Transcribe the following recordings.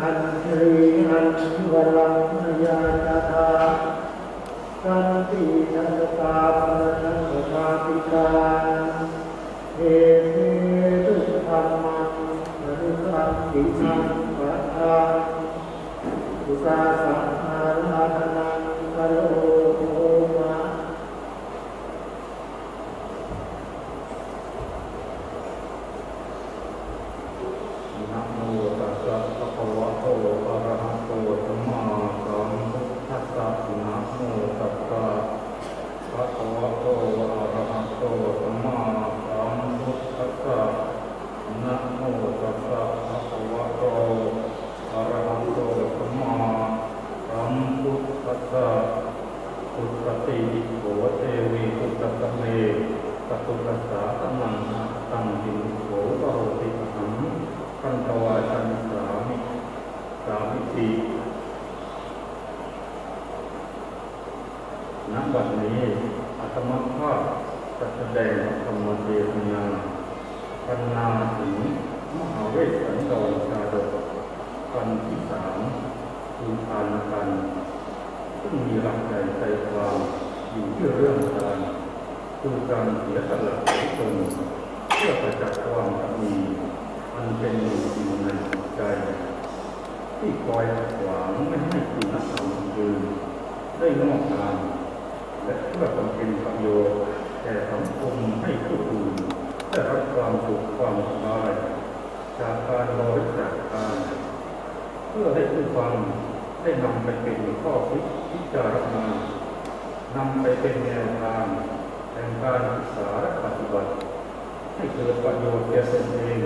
กันตรีอันวรังยาจาธาสันตินันตาปนันตาปิกาเอเมตุธรรมังอนุสัมปิสังปัฏฐาอุตาสังหาราธนังกโรโภมะ นะโมตัสสะภะคะวะโตอะระหะโตสัมมาสัมพุทธัสสะนะโมตัสสะภะคะวะโตอะระหะโตสัมมาสัมพุทธัสสะนะโมตัสสะภะคะวะโตอะระหะโตสัมมาสัมพุทธัสสะพุทธติโหเทวีพุทธสเมตตุตัสสะตัมมังตังหิโหปโรติหั งพันตวาชันสามิสามิตีณบัดนี้อาตมาภาพ จะแสดงธรรมเทศนาพันนาถึงมหาเวสสันดรชาดกปันที่สามคือทานกันซึ่งมีหลักใจใจความอยู่ที่เรื่องการคือการเสียสละของตนเพื่อประจักษ์ความมีอันเป็นอยู่จริงในจิตใจ ที่คอยขวางไม่ให้คุณธรรมยืนได้งอกงามและเพื่อบำเพ็ญประโยชน์ แก่สังคมให้ผู้อื่นได้รับความสุขความสบายจากการบริจาคทานเพื่อให้ผู้ฟังได้นำไปเป็นข้อคิดพิจารณานำไปเป็นแนวทางแห่งการศึกษาและปฏิบัติ ให้เกิดประโยชน์แก่ตนเอง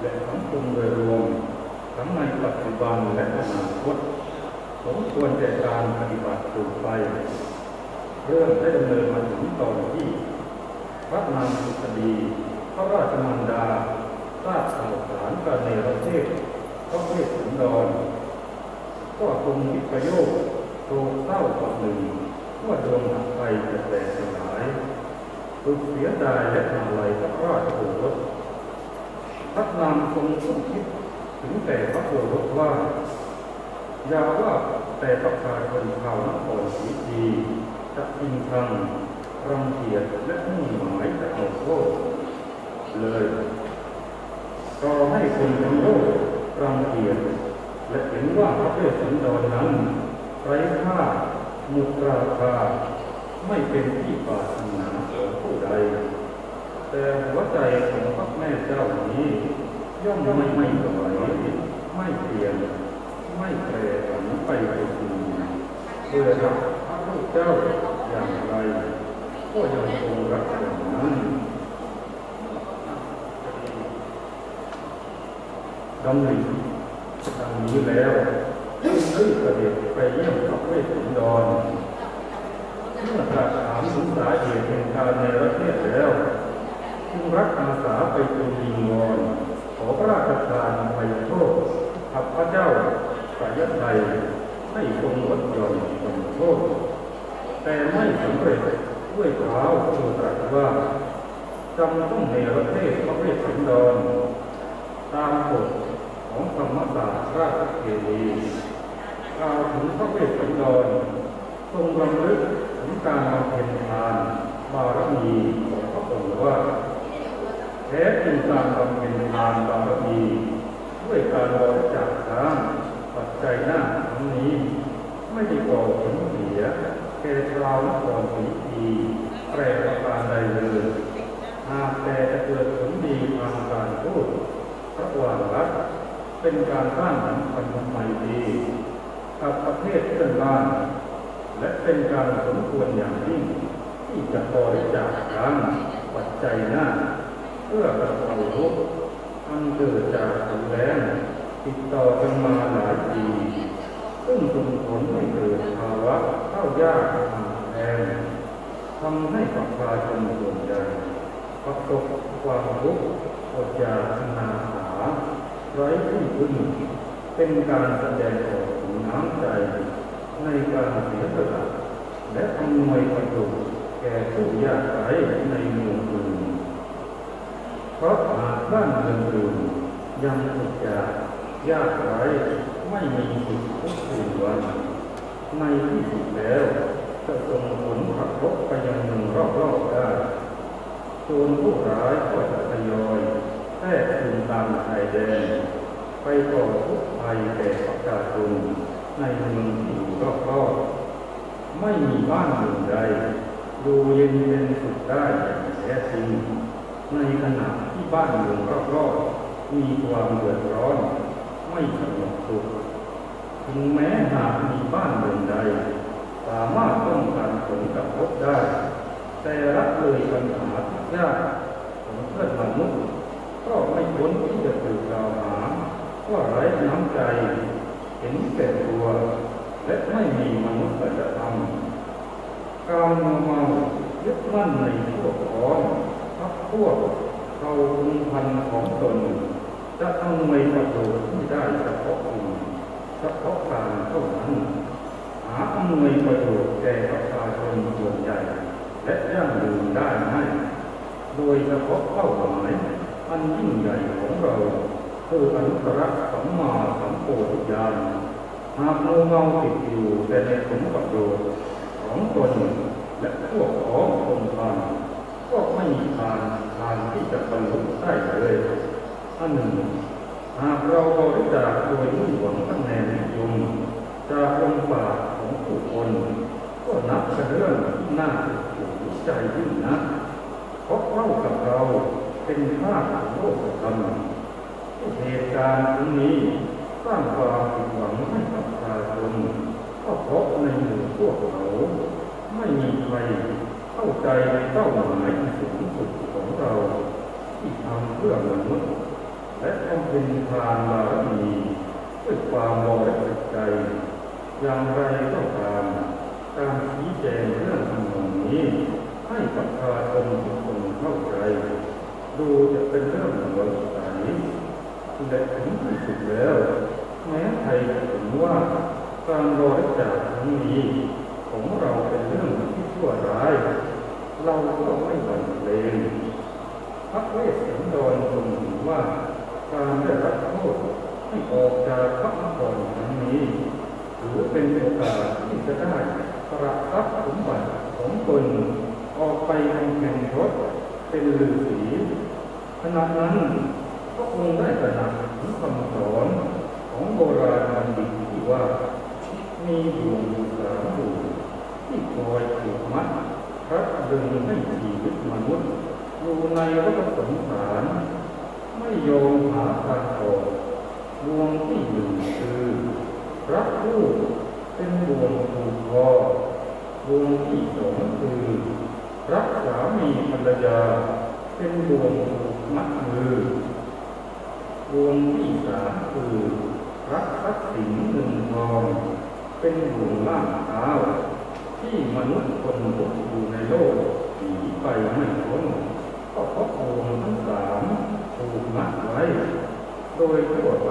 และสังคมโดยรวมทั้งในปัจจุบันและอนาคตสมควรแก่การปฏิบัติต่อไป เรื่องได้ดำเนินมาถึงตอนที่ ระนางสุตดีพระราชมารดาทราบข่าวสารการในรเทศพระเวสสันดร ก็ทรงวิปโยคโศกเศร้าต่อหนึ่งว่าดวงหักไฟจะแตกสลายสุดเสียดายและอาลัยพระราชโอรสพระนามทรงทรงคิดถึงแต่พระโอรสว่า ยาว่าแต่ประชาชนชาวนครศรีดีจะอิงทัง รังเกียจและมุ่งหมายจะเอาโทษเลยรอให้คนทั้งโลกรังเกียจและเห็นว่าพระเวสสันดรนั้นไร้ค่าหมุตราคาไม่เป็นที่ปรารถนาของผู้ใด แต่หัวใจของพระแม่เจ้านี้ย่อมไม่ไม่ไหวไม่เปลี่ยน ไม่แปรผันไปเป็นอื่นเพื่อรักพระพุทธเจ้าอย่างไร ก็ยังคงรักอย่างนั้นดำริดังนี้แล้วจึงรีบเสด็จไปเยี่ยมพระเวสสันดรเมื่อตรัสถามถึงสาเหตุแห่งการในประเทศแล้วจึงรักอาสาไปทูลวิงวอนขอพระราชทานอภัยโทษข้าพระเจ้าสายไทยให้ทรงลดหย่อนผ่อนโทษแต่ไม่สำเร็จ ด้วยเท้าทรงตรัสว่าจำต้องในประเทศพระเวสสันดร ตามกฎของธรรมศาสตร์ราชเทวีกล่าวถึงพระเวสสันดรทรงรำลึกถึงการบำเพ็ญทานบารมีของพระองค์ว่าแท้จริงการบำเพ็ญทานบารมีด้วยการบริจาคทานปัจจัยหน้าทั้งนี้ ไม่ได้ก่อผลเสียแก่ชาวนครศรีดี แปรประการใดเลยหากแต่จะเกิดผลดีทางการพูดระวางรัฐเป็นการสร้างสัมพันธ์ใหม่ดีกับประเทศเพื่อนบ้าน และเป็นการสมควรอย่างยิ่ง ที่จะบริจาคทานปัจจัยหน้า เพื่อกระเป๋าทุกอันเกิดจากแล้งติดต่อกันมาหลายปีซึ่งส่งผลให้เกิดภาวะเข้ายากหมาแพง ทำให้ประชาชนส่วนใหญ่ประสบความทุกข์อดอยากอนาถาไร้ที่พึ่งเป็นการแสดงออกถึงน้ำใจ ในการเสียสละและอำนวยประโยชน์แก่ผู้ยากไร้ในเมืองอื่นเพราะหากบ้านเมืองอื่นยังอดอยากยากไร้ไม่มีสุขทุกคืนวันในที่สุดแล้ว จะส่งผลกระทบไปยังเมืองรอบๆได้โจรผู้ร้ายก็จะทยอยแทรกซึมตามชายแดน ไปก่อทุกข์ภัยแก่ประชาชนในเมืองที่อยู่รอบๆไม่มีบ้านเมืองใดดูเย็นเป็นสุขได้อย่างแท้จริง ในขณะที่บ้านเมืองรอบๆมีความเดือดร้อน ไม่สงบสุขถึงแม้หากมีบ้านเมืองใด สามารถป้องกันผลกระทบได้ แต่ละเลยปัญหาทุกยากของเพื่อนมนุษย์ก็ไม่พ้นที่จะถูกกล่าวหาว่าไร้น้ำใจ เห็นแก่ตัว และไม่มีมนุษยธรรมการมัวเมายึดมั่นในพวกพ้องพักพวกเราคุงพันของตนจะทำไม่ประโยชน์ที่ได้เฉพาะกลุ่มเฉพาะการเท่านั้น หาอำนวยประโยชน์แก่ประชาชนส่วนใหญ่ และยั่งยืนได้ไหมโดยเฉพาะเป้าหมายอันยิ่งใหญ่ของเราคืออนุตตรสัมมาสัมโพธิญาณหากโมเมาติดอยู่แต่ในผลประโยชน์ของตนและพวกของคนทานก็ไม่มีทางทางที่จะบรรลุได้เลยอันหนึ่งหากเราบริจาคโดยมุ่งหวังคะแนนนิยมจากองค์บาท ของผู้คนก็นับเป็นเรื่องที่น่าถูกใจยิ่งนะเพราะเล่ากับเราเป็นภาพของโลกธรรมเหตุการณ์ครั้งนี้สร้างความผิดหวังให้กับประชาชนก็เพราะในหมู่พวกเขาไม่มีใครเข้าใจในเป้าหมายที่สูงสุดของเรา ที่ทำเพื่อมนุษย์และทำเป็นทานบารมีด้วยความบริสุทธิ์ใจ อย่างไรก็ตามการชี้แจงเรื่องทำนองนี้ ให้ประชาชนทุกคนเข้าใจ ดูจะเป็นเรื่องหมือนใสและถึงที่สุดแล้ว แม้ใครจะเห็นว่าการบริจาคครั้งนี้ของเราเป็นเรื่องที่ชั่วร้าย เราก็ไม่หวั่นเกรงพระเวสสันดรทรงเห็นว่าการได้รับโทษให้ออกจากพระนครครั้งนี้ ถือเป็นโอกาสที่จะได้ประทับสมบัติของตนออกไปทำแข่งรถเป็นฤาษีขณะนั้นก็คงได้ตระหนักถึงคำสอนของโบราณบัณฑิตที่ว่า มีอยู่สามอยู่ที่คอยผูกมัดพระดึงให้ชีวิตมนุษย์อยู่ในวัฏสงสารไม่ยอมหาทางออกดวงที่หนึ่งคือรักลูก เป็นดวงถูกคอวงที่สองคือรักสามีภรรยา เป็นดวงถูกมัดมือดวงที่สามคือรักทรัพย์สินเงินทองเป็นดวงล่างเท้าที่มนุษย์คนพบอยู่ในโลกหนีไปไม่พ้นก็เพราะดวงทั้งสามถูกมัดไว้ โดยทั่วไป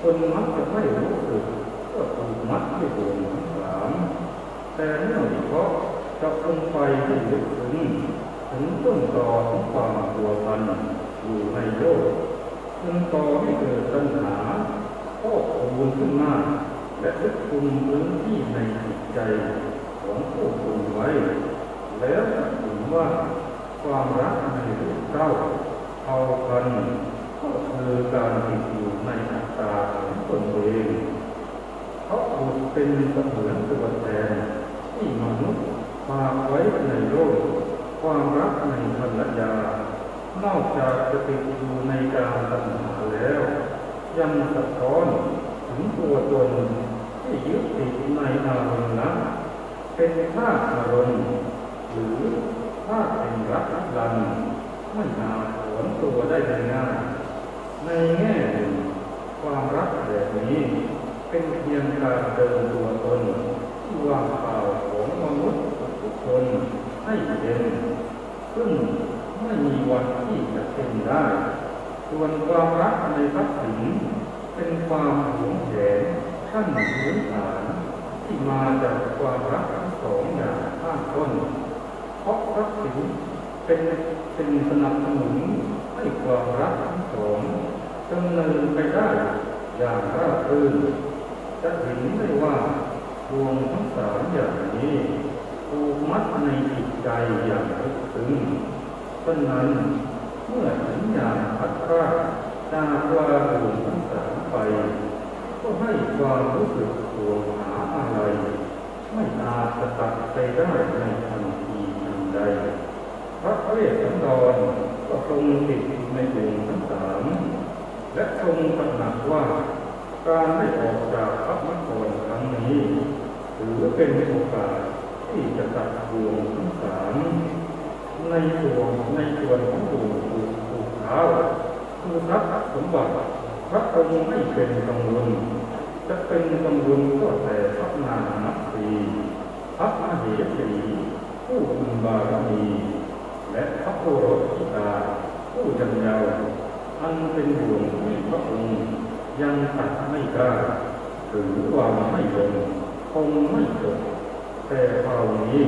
คนมักจะไม่รู้สึกก็ถูก มัดด้วยดวงทั้งสามแต่เนื่องเพราะจะลงไปให้ลึกซึ้งถึงต้นตอของความตัวพันอยู่ในโลกจึงต่อให้เกิดปัญหาก็คูณขึ้นมาและลึกคุมพื้นที่ในจิตใจของผู้คนไว้ แล้วถึงว่าความรักในลูกเต้าเอาพันก็คือการติดอยู่ในอัตตาของตนเอง เพราะบุตรเป็นเสมือนตัวแทนที่มนุษย์ฝากไว้ในโลก ความรักในภรรยานอกจากจะติดอยู่ในการตัณหาแล้ว ยังสะท้อนถึงตัวตนที่ยึดติดในอารมณ์นั้นเป็นธาตุอารมณ์หรือธาตุแห่งรักลันไม่อาจถอนตัวได้ง่ายในแง่หนึ่งความรักแบบนี้ เป็นเพียงการเดินตัวตนที่ว่างเปล่าของมนุษย์ทุกคนให้เป็นซึ่งไม่มีวันที่จะเป็นได้ ส่วนความรักในทรัพย์สินเป็นความหวงแหนขั้นพื้นฐานที่มาจากความรักทั้งสองอย่างข้างต้น เพราะทรัพย์สินเป็นเป็นสนับสนุนให้ความรักทั้งสองดำเนินไปได้อย่างราบรื่น จะเห็นได้ว่าดวงทั้งสามอย่างนี้ถูกมัดในจิตใจอย่างลึกซึ้งฉะนั้นเมื่อสัญญาณพัดพรากจากว่าดวงทั้งสามไป ก็ให้ความรู้สึกทวหาอะไร ไม่อาจจะตัดไปได้ในทันทีทันใดพระเวสสันดรก็ทรงติดในดวงทั้งสามและทรงตระหนักว่า การได้ออกจากพระนครครั้งนี้ถือเป็นโอกาสที่จะตัดดวงทั้งสามในส่วนในส่วนของดวงถูกถูกเท้าคือทรัพย์สมบัติพระองค์ไม่เป็นกังวลจะเป็นกังวลก็แต่พระนางนักตรีพระมเหสีผู้อุบารมีและพระโอรสธิดาผู้จัญญาวอันเป็นห่วงที่พระองค์ ยังตัดไม่กล้าหรือวางไม่ลงคงไม่จบแต่คราวนี้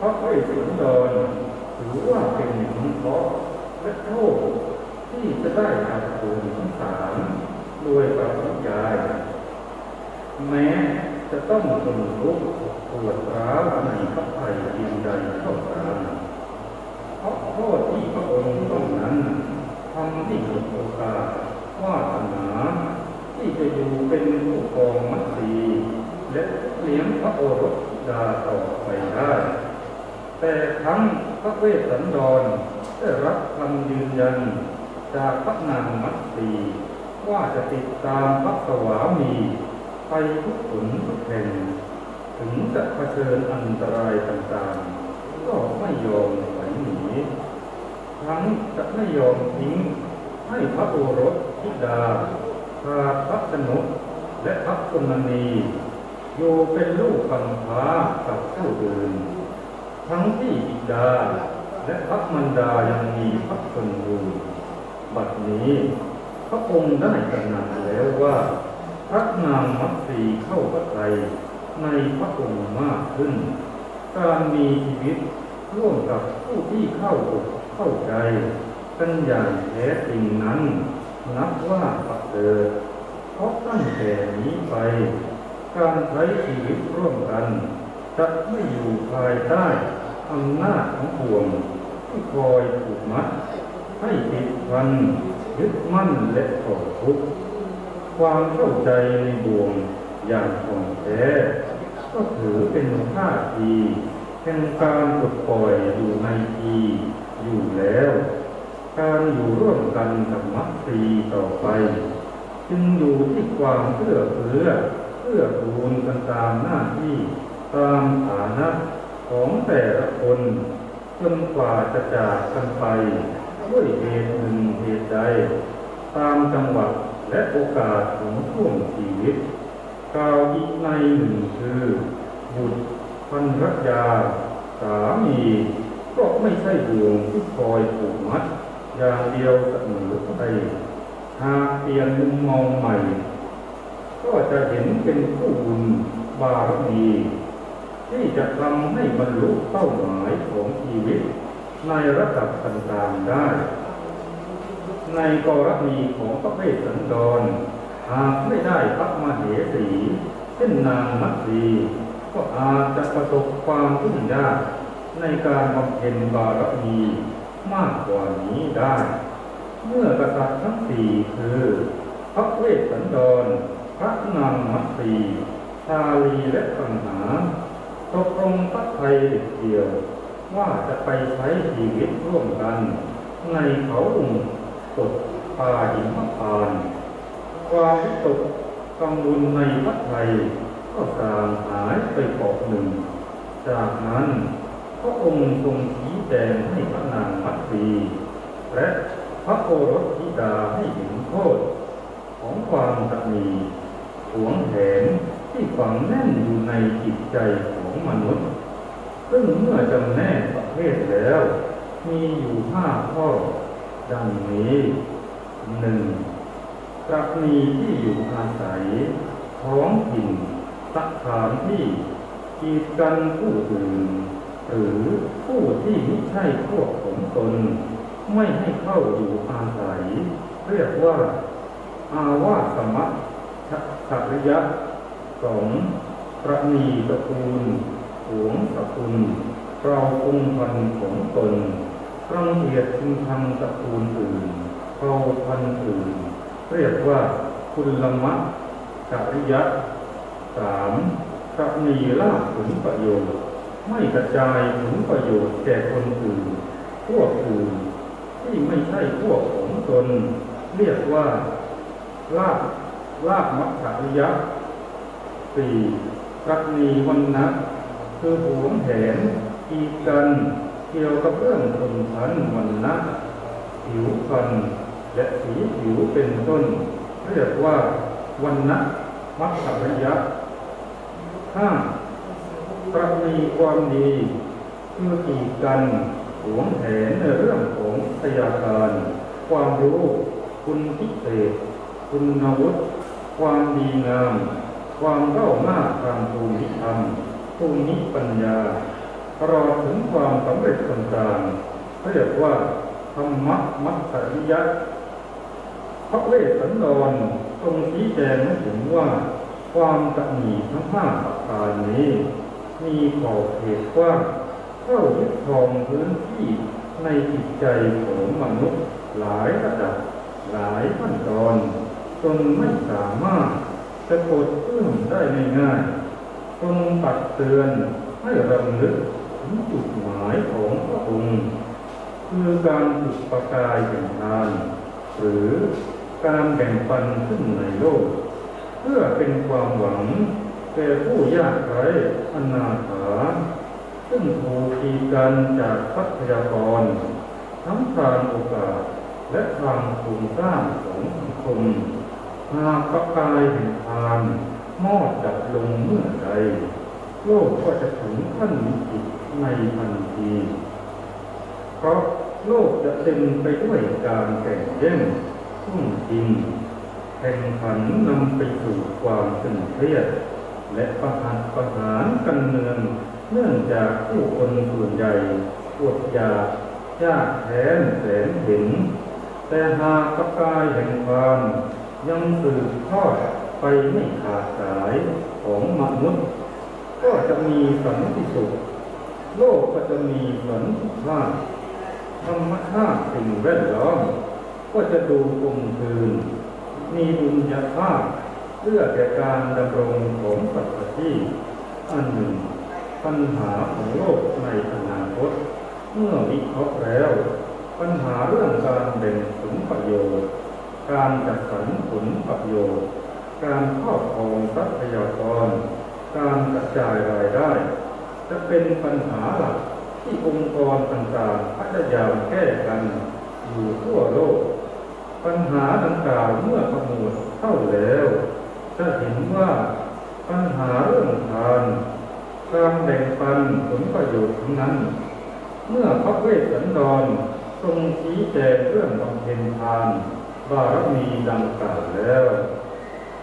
พระเวสสันดรถือว่าเป็นผลเคราะและโทษที่จะได้ตัดดวงทั้งสามโดยปริยาย แม้จะต้องทนทุกข์ปวดร้าวในพระภัยเพียงใดก็ตามเพราะโทษที่พระองค์ต้องนั้นทำให้เกิดโอกาส วาสนาที่จะอยู่เป็นผู้ครองมัตสีและเลี้ยงพระโอรสดาต่อไปได้ แต่ทั้งพระเวสสันดรได้รับคำยืนยันจากพระนางมัตสีว่าจะติดตามพระสวามีไปทุกขนทุกแห่งถึงจะเผชิญอันตรายต่างๆ ก็ไม่ยอมไหลหนีทั้งจะไม่ยอมทิ้งให้พระโอรส ธิดาพาพระชนกและพระกุณณีอยู่เป็นลูกกำพร้ากับผู้อื่นทั้งที่บิดาและพระมันดายังมีพระชนอยู่บัดนี้พระองค์ได้ตระหนักแล้วว่าพระนางมัตสีเข้าพระไทในพระองค์มากขึ้น การมีชีวิตร่วมกับผู้ที่เข้าอกเข้าใจกันอย่างแท้จริงนั้น นับว่าประเสริฐเพราะตั้งแต่นี้ไป การใช้ชีวิตร่วมกัน จะไม่อยู่ภายใต้อำนาจของห่วงที่คอยผูกมัด ให้ติดพันยึดมั่นและต่อทุกข์ความเข้าใจในบ่วงอย่างถ่องแท้ก็ถือเป็นท่าทีแห่งการปลดปล่อยอยู่ในทีอยู่แล้ว การอยู่ร่วมกันกับมัคซีต่อไป จึงอยู่ที่ความเพื่อเฟื้อเพื่อคูณกันตามหน้าที่ตามฐานะของแต่ละคนจนกว่าจะจากกันไปด้วยเหตุหนึ่งเหตุใดตามจังหวะและโอกาสของช่วงชีวิตกล่าวอีกในหนึ่งคือบุตรภรรยาสามีก็ไม่ใช่บ่วงที่คอยผูกมัด อย่างเดียวเสมอไปหากเปลี่ยนมุมมองใหม่ ก็จะเห็นเป็นผู้บุญบารมีที่จะทำให้บรรลุเป้าหมายของชีวิต ในระดับต่างๆได้ ในกรณีของพระเวสสันดร หากไม่ได้พระมเหสีเช่นนางมัตสีก็อาจจะประสบความทุกข์ยากในการบำเพ็ญบารมี มากกว่านี้ได้ เมื่อกษัตริย์ทั้งสี่คือ พระเวสสันดร พระนางมัตสีชาลีและปัญหาตกลงพระไทยเด็ดเดียว ว่าจะไปใช้ชีวิตร่วมกัน ในเขาลุงตกป่าหิมพานความวิตกกังวลในพระไทยก็สางหายไปเกาะหนึ่ง จากนั้น ระองค์ทรงชี้แจงให้พระนางมัตสีและพระโอรสธิดาให้เห็นโทษ ของความตะมีหวงแหนที่ฝังแน่นอยู่ในจิตใจของมนุษย์ ซึ่งเมื่อจำแนกประเภทแล้ว มีอยู่ห้าข้อ ดังนี้หนึ่งกรณีที่อยู่อาศัย ท้องถิ่นสถานที่กีดกันผู้อื่น หรือผู้ที่ไม่ใช่พวกของตนไม่ให้เข้าอยู่อาศัย เรียกว่า อาวาสมะชัสัริยะสองประนีตระกูลหวงสกุลเราคงพันของตนรังเกียจชิงทำตระกูลอื่นเผ่าพันอื่น เรียกว่าคุณละมะจริยะสามประนีลาภผลประโยชน์ ไม่กระจายผลประโยชน์แก่คนอื่นพวกอื่นที่ไม่ใช่พวกของตน เรียกว่าลาภลาภมัจฉริยะสี่ประนีวันนะคือหวงแหนกีกันเกี่ยวกับเรื่องชนชั้นวันนะผิวพรรณและสีผิวเป็นต้น เรียกว่าวันนะมัจฉริยะห้า ประมีความดีคือกีดกันหวงแหนในเรื่องของพยาการ ความรู้คุณพิเศษ คุณนวุฒิความดีงาม ความเล่าหน้าทางภูมิธรรมภูมิปัญญาตลอถึงความสำเร็จต่างๆเรียกว่าธรรมะมัตสริยะพระเวสสันดรทรงชี้แจงให้เห็นว่า ความตำหนิทั้งห้าประการนี้ มีขอบเขตกว้างเข้ายึดครองพื้นที่ในจิตใจของมนุษย์หลายระดับหลายขั้นตอนจนไม่สามารถจะกดเอื้อมได้ง่ายๆทรงตักเตือนให้รำลึกถึงจุดหมายของพระองค์คือการจุดประกายแห่งทาน หรือการแบ่งปันขึ้นในโลก เพื่อเป็นความหวัง แก่ผู้ยากไร้อนาถาซึ่งถูกกีกันจากทรัพยากร ทั้งทางโอกาส และทางโครงสร้างของสังคมหากประกายแห่งทานมอดดับลงเมื่อใดโลกก็จะถึงขั้นวิกฤตในทันที เพราะโลกจะเต็มไปด้วยการแข่งแย่งทุ่งทิงแข่งขันนำไปสู่ความตึงเครียด และประหารประหารกันเนืองเนื่องจากผู้คนส่วนใหญ่อดยากยากแค้นแสนเห็น แต่หากประกายแห่งความยังสืบทอดไปไม่ขาดสายของมนุษย์ ก็จะมีสันติสุข โลกก็จะมีสันติภาพธรรมชาติสิ่งแวดล้อมก็จะดูคงคืนมีดุลยภาพ พื่อแก่การดำรงของสัตว์ที่อันหนึ่งปัญหาของโลกในอนาคต เมื่อวิเคราะห์แล้ว ปัญหาเรื่องการแบ่งผลประโยชน์ การจัดสรรผลประโยชน์ การครอบครองทรัพยากร การกระจายรายได้ จะเป็นปัญหาหลักที่องค์กรต่างๆพยายามแก้กันอยู่ทั่วโลก ปัญหาดังกล่าวเมื่อขมวดเข้าแล้ว จะเห็นว่าปัญหาเรื่องทานการแบ่งปันผลประโยชน์ทั้งนั้น เมื่อพระเวสสันดรทรงชี้แจงเรื่องบำเพ็ญทานบารมีดังกล่าวแล้ว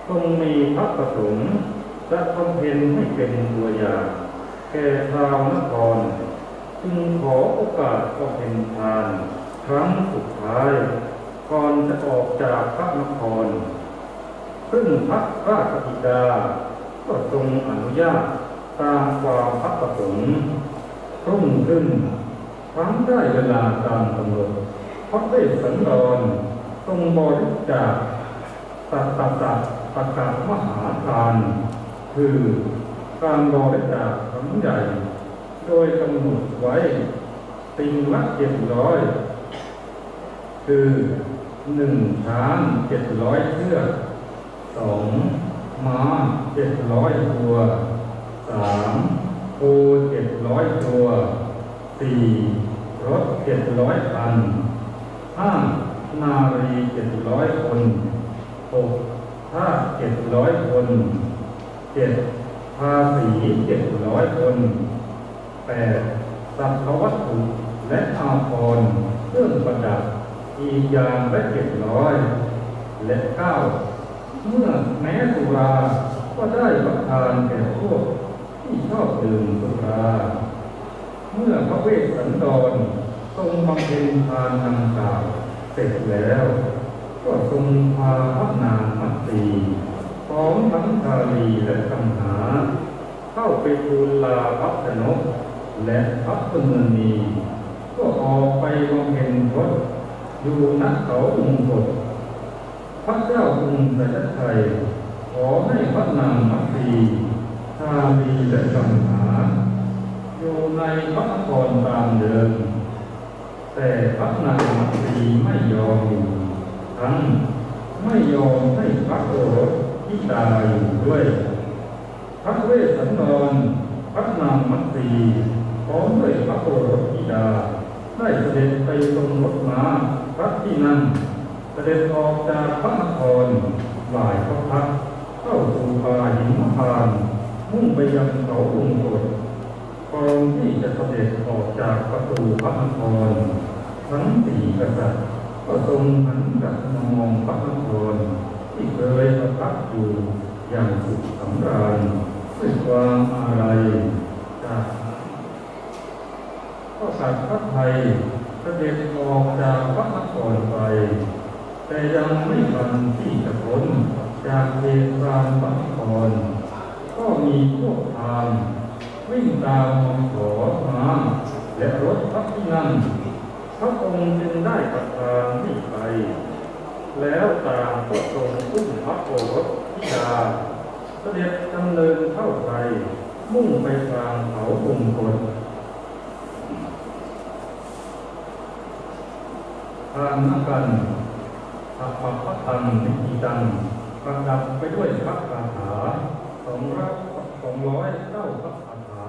ทรงมีพระประสงค์จะบำเพ็ญให้เป็นตัวอย่างแก่ชาวนครจึงขอโอกาสบำเพ็ญทาน ครั้งสุดท้ายก่อนจะออกจากพระนคร ซึ่งพระราชบิดา ก็ทรงอนุญาตตามความพระประสงค์รุ่งขึ้นครั้งได้เวลาตามกำหนดพระเวสสันดรทรงบริจาคตัตตะตะประกาศมหาทาน คือการบริจาคครั้งใหญ่ โดยกำหนดไว้ติงละเจ็ดร้อยคือหนึ่งช้างเจ็ดร้อยเชือก สองม้าเจ็ดร้อยตัวสามโคเจ็ดร้อยตัวสี่รถเจ็ดร้อยคันห้านารีเจ็ดร้อยคนหกทาเจ็ดร้อยคนเจ็ดภาษีเจ็ดร้อยคนแปดสัพวัตถุและอาภรณ์เครื่องประดับอีกอย่างละเจ็ดร้อยและเก้า เมื่อแม้สุราก็ได้ประทานแก่พวกที่ชอบดื่มสุรา เมื่อพระเวสสันดรทรงบำเพ็ญทานดังกล่าวเสร็จแล้ว ก็ทรงพาพระนางมัตสีไปของทั้งชาลีและคัมหา เข้าไปทูลลาพัฒนก และพัฒนนีก็ออกไปบำเพ็ญพจน์อยู่ณเขาอุงกฎ พระเจ้าอุงประจักไทยขอให้พระนางมัตสีชาลีและคัมหาอยู่ในพระนครตามเดิม แต่พระนางมัตสีไม่ยอมอยู่ทั้งไม่ยอมให้พระโอรสที่ตายอยู่ด้วย พระเวสสันดรพระนางมัตสีพร้อมด้วยพระโอรสธิดาได้เสด็จไปทรงรถม้าพระที่นั่ง เสด็จออกจากพระนครหลายพระพักเข้าสู่ป่าหิมพาน มุ่งไปยังเขาองค์กฎก่อนที่จะเสด็จออกจากประตูพระนครทั้งสี่กษัตริย์ก็ทรงหันกลับมามองพระนครที่เคยประทับอยู่อย่างสุขสำราญด้วยความอาลัยจากก็สัตว์พระไทยเสด็จออกจากพระนครไป แต่ยังไม่ทันที่จะพ้นจากเขตรานพระนครก็มีพวกทางวิ่งตามมาขอมาและรถพระที่นั่งพระองค์จึงได้ประทานให้ไป แล้วตางก็ทรงอุ้มพระโอรสธิดาเสด็จดำเนินเข้าไป มุ่งไปทางเขาองค์กฎทางนักกัน อาภพระตังนิกิตังประดับไปด้วยพระคาถาสองร้อยสองร้อยเก้าพระคาถา